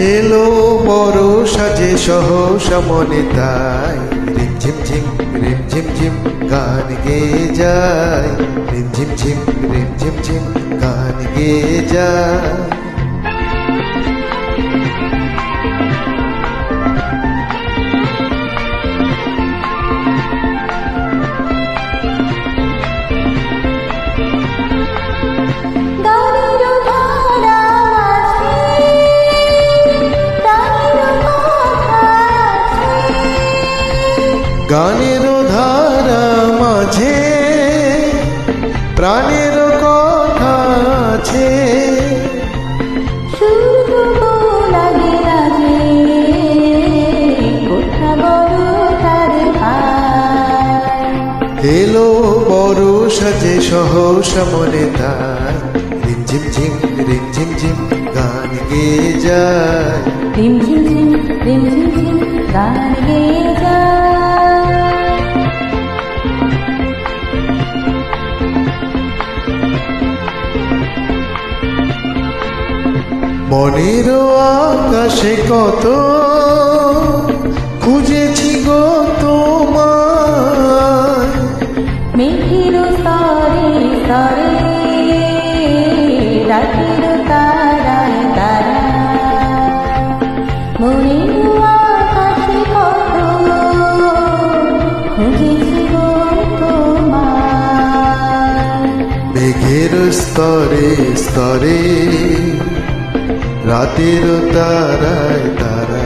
এলো বড় সাজে সহ সামনে তাই। রিম ঝিম ঝিম, রিম ঝিম গান গে যায়। রিম ঝিম ঝিম, রিম ঝিম ঝিম, গান গে যায়। গানের ধারা মাঝে প্রাণের কথা আছে। এলো বড় সাজে সহসা মনে তাই রিম ঝিম ঝিম রিম ঝিম ঝিম গান গেয়ে যায়। রিম ঝিম ঝিম, রিম ঝিম ঝিম, গান গেয়ে যায়। মনের আকাশে কত খুঁজেছি গো তোমায়। মেঘের স্তরে স্তরে রাতের তারায় তারা। মনের আকাশে কত খুঁজেছি গো তোমায়। মেঘের স্তরে স্তরে রাতের তারায় তারা।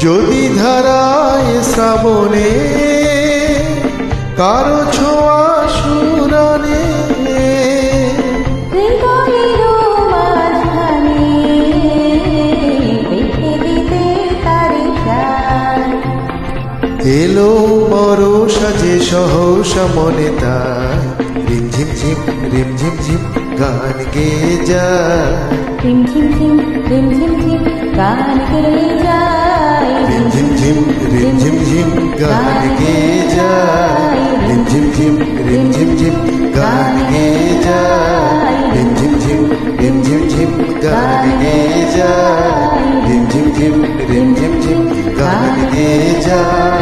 যদি ধরায় শ্রাবণে কারও ছোঁয়া এলো বড় সাজে সহসা মনে তাই রিম ঝিম ঝিম রিম ঝিম গান গেয়ে যায় রিম ঝিম ঝিম রিম ঝিম গান গেয়ে যায় রিম ঝিম ঝিম রিম ঝিম গান গেয়ে যায় রিম ঝিম ঝিম রিম ঝিম গান গেয়ে যায় রিম ঝিম ঝিম গান যায় রিম ঝিম ঝিম গান যায়